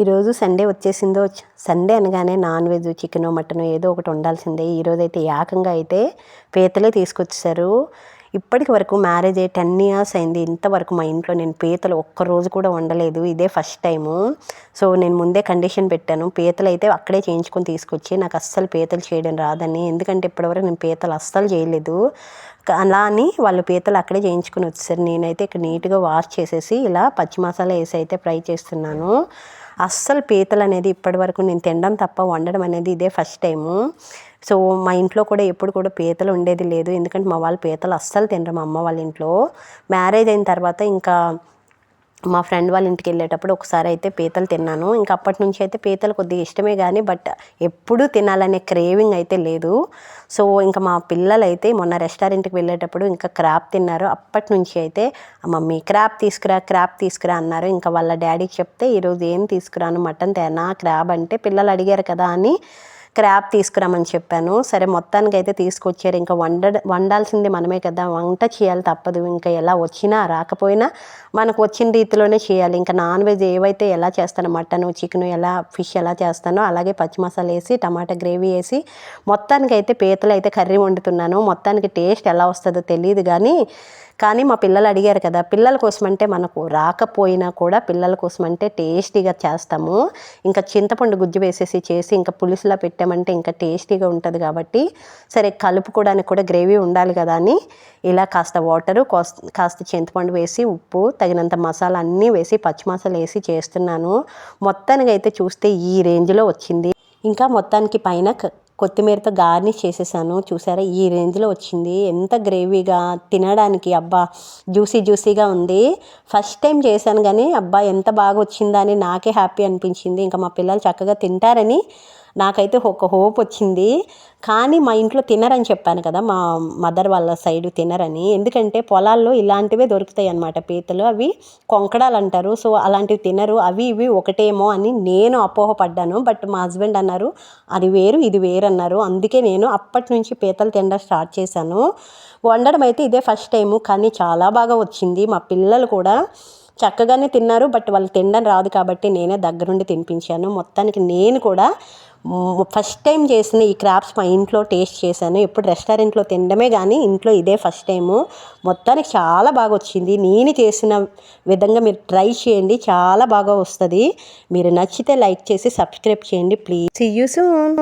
ఈరోజు సండే వచ్చేసిందో సండే అనగానే నాన్ వెజ్ చికెన్ మటన్ ఏదో ఒకటి ఉండాల్సిందే. ఈరోజు అయితే ఏకంగా అయితే పీతలే తీసుకొచ్చేసారు ఇప్పటికి వరకు మ్యారేజ్ అయ్యి టెన్ ఇయర్స్ అయింది. ఇంతవరకు మా ఇంట్లో నేను పీతలు ఒక్కరోజు కూడా వండలేదు. ఇదే ఫస్ట్ టైము. సో నేను ముందే కండిషన్ పెట్టాను. పీతలు అయితే అక్కడే చేయించుకొని తీసుకొచ్చి నాకు అస్సలు పీతలు చేయడం రాదని. ఎందుకంటే ఇప్పటివరకు నేను పీతలు అస్సలు చేయలేదు. అలా అని వాళ్ళు పీతలు అక్కడే చేయించుకొని వచ్చేసారు. నేనైతే ఇక్కడ నీట్గా వాష్ చేసేసి ఇలా పచ్చి మసాలా వేసి అయితే ఫ్రై చేస్తున్నాను. అస్సలు పీతలు అనేది ఇప్పటి వరకు నేను తినడం తప్ప వండడం అనేది ఇదే ఫస్ట్ టైము. సో మా ఇంట్లో కూడా ఎప్పుడు కూడా పీతలు ఉండేది లేదు. ఎందుకంటే మా వాళ్ళు పీతలు అస్సలు తినరు మా అమ్మ వాళ్ళ ఇంట్లో. మ్యారేజ్ అయిన తర్వాత ఇంకా మా ఫ్రెండ్ వాళ్ళ ఇంటికి వెళ్ళేటప్పుడు ఒకసారి అయితే పీతలు తిన్నాను. ఇంకా అప్పటి నుంచి అయితే పీతలు కొద్దిగా ఇష్టమే కానీ బట్ ఎప్పుడూ తినాలనే క్రేవింగ్ అయితే లేదు. సో ఇంకా మా పిల్లలు అయితే మొన్న రెస్టారెంట్కి వెళ్ళేటప్పుడు ఇంకా క్రాప్ తిన్నారు. అప్పటి నుంచి అయితే మమ్మీ క్రాప్ తీసుకురా క్రాప్ తీసుకురా అన్నారు. ఇంకా వాళ్ళ డాడీకి చెప్తే ఈరోజు ఏం తీసుకురాను? మటన్ తేనా క్రాబ్ అంటే పిల్లలు అడిగారు కదా అని క్రాప్ తీసుకురామని చెప్పాను. సరే మొత్తానికి అయితే తీసుకొచ్చారు. ఇంకా వండ వండాల్సింది మనమే కదా. వంట చేయాలి తప్పదు. ఇంకా ఎలా వచ్చినా రాకపోయినా మనకు వచ్చిన రీతిలోనే చేయాలి. ఇంకా నాన్ వెజ్ ఏవైతే ఎలా చేస్తానో మటన్ చికెన్ ఎలా ఫిష్ ఎలా చేస్తానో అలాగే పచ్చి మసాలా వేసి టమాటా గ్రేవీ వేసి మొత్తానికి అయితే పీతలు అయితే కర్రీ వండుతున్నాను. మొత్తానికి టేస్ట్ ఎలా వస్తుందో తెలియదు కానీ కానీ మా పిల్లలు అడిగారు కదా పిల్లల కోసం అంటే మనకు రాకపోయినా కూడా పిల్లల కోసం అంటే టేస్టీగా చేస్తాము. ఇంకా చింతపండు గుజ్జు వేసేసి చేసి ఇంకా పులుసులా పెట్టామంటే ఇంకా టేస్టీగా ఉంటుంది కాబట్టి సరే కలుపుకోవడానికి కూడా గ్రేవీ ఉండాలి కదా అని ఇలా కాస్త వాటరు కాస్త చింతపండు వేసి ఉప్పు తగినంత మసాలా అన్నీ వేసి పచ్చి మసాలా వేసి చేస్తున్నాను. మొత్తానికి అయితే చూస్తే ఈ రేంజ్లో వచ్చింది. ఇంకా మొత్తానికి పైన కొత్తిమీరతో గార్నిష్ చేసేసాను. చూసారా? ఈ రేంజ్లో వచ్చింది. ఎంత గ్రేవీగా తినడానికి అబ్బా జ్యూసీ జ్యూసీగా ఉంది. ఫస్ట్ టైం చేశాను కానీ అబ్బా ఎంత బాగా వచ్చిందని నాకే హ్యాపీ అనిపించింది. ఇంకా మా పిల్లలు చక్కగా తింటారని నాకైతే ఒక హోప్ వచ్చింది. కానీ మా ఇంట్లో తినరని చెప్పాను కదా మా మదర్ వాళ్ళ సైడ్ తినరని. ఎందుకంటే పొలాల్లో ఇలాంటివే దొరుకుతాయి అన్నమాట. పీతలు అవి కొంకడాలు అంటారు. సో అలాంటివి తినరు. అవి ఇవి ఒకటేమో అని నేను అపోహపడ్డాను. బట్ మా హస్బెండ్ అన్నారు అది వేరు ఇది వేరు అన్నారు. అందుకే నేను అప్పటి నుంచి పీతలు తినడం స్టార్ట్ చేశాను. వండడం అయితే ఇదే ఫస్ట్ టైము. కానీ చాలా బాగా వచ్చింది. మా పిల్లలు కూడా చక్కగానే తిన్నారు బట్ వాళ్ళు తినడం రాదు కాబట్టి నేనే దగ్గరుండి తినిపించాను. మొత్తానికి నేను కూడా ఫస్ట్ టైం చేసిన ఈ క్రాప్స్ మా ఇంట్లో టేస్ట్ చేశాను. ఎప్పుడు రెస్టారెంట్లో తినడమే కానీ ఇంట్లో ఇదే ఫస్ట్ టైము. మొత్తానికి చాలా బాగా వచ్చింది నేను చేసిన విధంగా మీరు ట్రై చేయండి చాలా బాగా వస్తుంది. మీరు నచ్చితే లైక్ చేసి సబ్స్క్రైబ్ చేయండి ప్లీజ్. See you soon